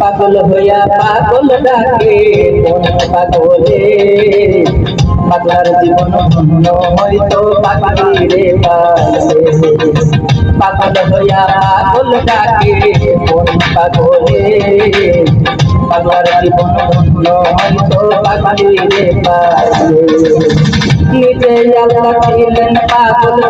পাগল হইয়া পাগল ডাকে কোন পাগলে? পাগলার জীবন হয়তো পাগলি রে পাগলে। পাগল হইয়া পাগল ডাকে, কোন পাগলে? পাগলার জীবন হয়তো পাগলে পাগলে নিজে আল্লাহ ছিলেন পাগল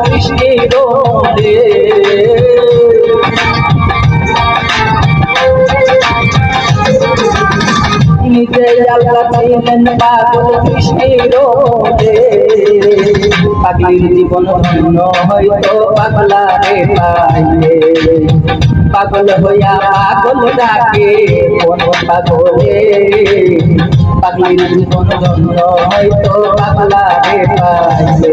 নিজে আল্লাহ ছিলেন পাগল কৃষ্ণে রোদে। পাগলির জীবন ধন্য হয়তো পাগলা রে পাইলে। পাগল হইয়া পাগল ডাকে কোন পাগলে। পাগলির জীবন ধন্য হয়তো পাগলা রে পাইলে।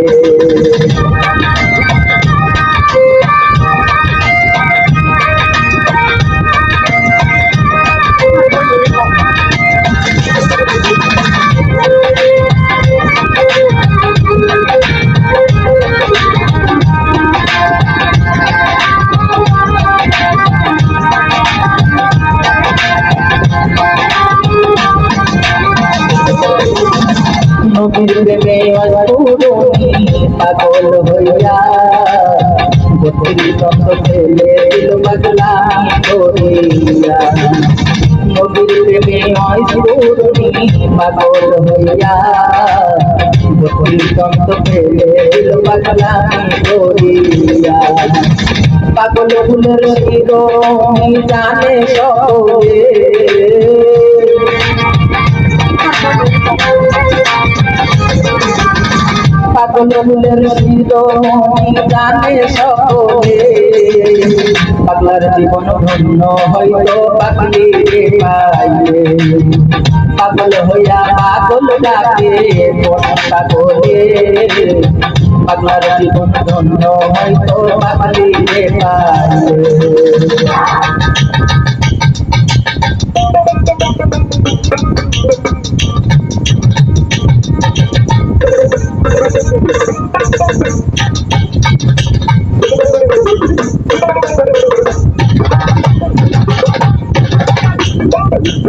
অসুরনি পাগল হইয়া তত্ত্ব ফেলে দিল পাগলা করিয়া নবীর প্রেমে অসুরনি পাগল হইয়া তত্ত্ব ফেলে দিল পাগলা করিয়া পাগল ফুলের জানে সকলে ফুলের শিরোনি জানে সকলে পাগলার জীবন ধন্য হইতো পাগলি পাইলে পাগল হইয়া পাগল ডাকে পাগলে পাগলার জীবন ধন্য হইতো পাগলি পাইলে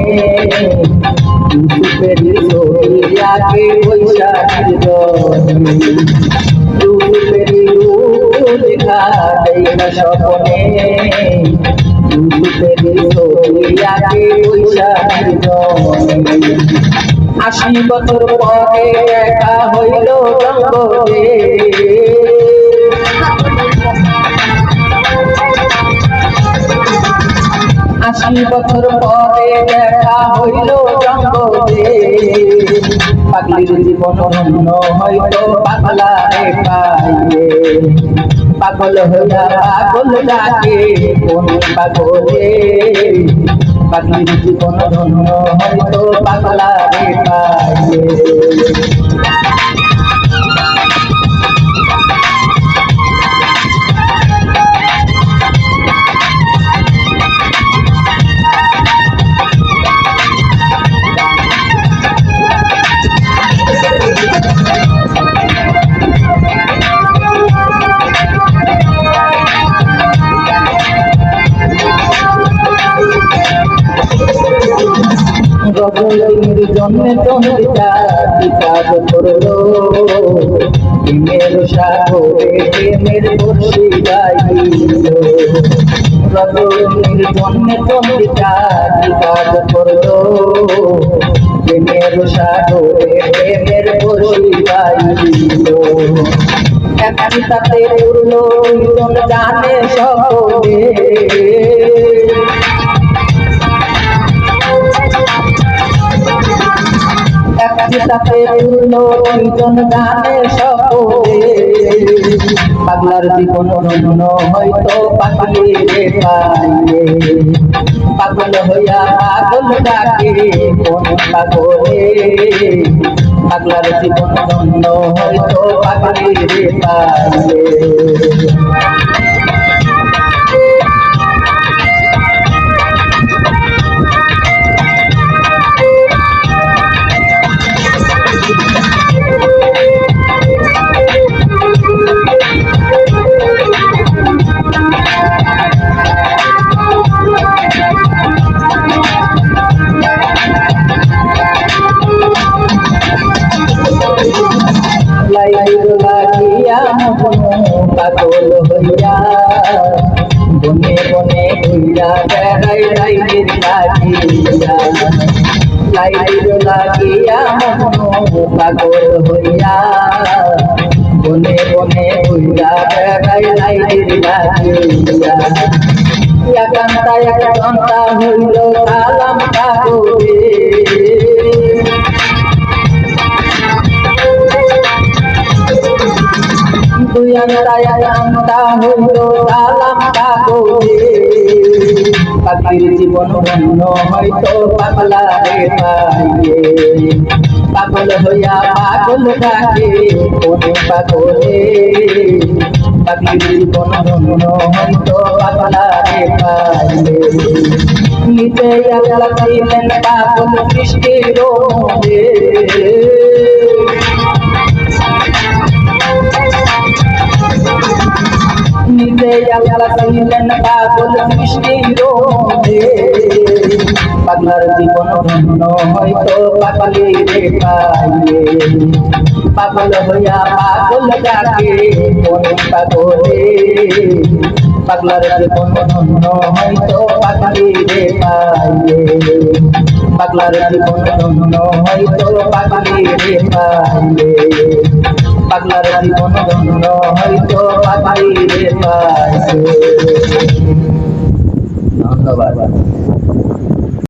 স্বপ্নে ইউসুফেরই ছবি আগে বৈশাখীর জন্মে ইউসুফেরই রূপ দেখা দেইলা স্বপ্নে ইউসুফেরই ছবি আগে বৈশাখীর জন্মে আশি বছর পরে দেখা হইল জঙ্গলে আশি বছর পরে দেখা হইল জঙ্গলে। পাগলির জীবন ধন্য হইল পাগলা রে পাইলে। পাগল হইয়া পাগল ডাকে কোন পাগলে। পাগলির জীবন ধন্য হইল পাগলা রে রঘুবীর জন্মে চন্দ্রিকা বিকাশ করল। প্রেমের সাগরে প্রেমের বর্ষি গাইল রঘুবীর জন্মে চন্দ্রিকা বিকাশ করল। প্রেমের সাগরে প্রেমের বর্ষি গাইল একাকি তাতে উড়লো জানে সকলে তাতে পাগলার জীবন ধন্য হয়তো পাইলে পাগল হইয়া পাগল ডাকে কোন পাগলে। পাগলার জীবন ধন্য হয়তো রে পাইলে লাগিয়া মজনু পাগল হইয়া। বনে বনে ঘুইরা বেড়াই লাইলের লাগিয়া। লাইল লাগিয়া পাগল হইয়া। বনে বনে ঘুইরা বেড়াই লাগিয়া। একান্তা একান্তা হইল সালাম কাগজে দুই আন্তায় আন্তা হইল সালাম কাগজে পাখির জীবন ধন্য হয়তো পাগলা রে পাইয়ে। পাগল হইয়া পাগল ডাকে কোন পাগলে পাখির জীবন ধন্য হয়তো পাগলা রে পাইয়ে নিতে সৃষ্টির আল্লাহ কইলেন পাগল সৃষ্টি রোদে পাগলার জীবন ধন্য হয়তো পাগলি রে পাইয়ে পাগল হইয়া পাগল ডাকে কোন পাগলে পাগলার জীবন ধন্য হয়তো পাগলি রে পাইয়ে পাগলার জীবন ধন্য হয়তো পাগলি রে পাইয়ে পাগলার জীবন ধন্য ধন্যবাদ।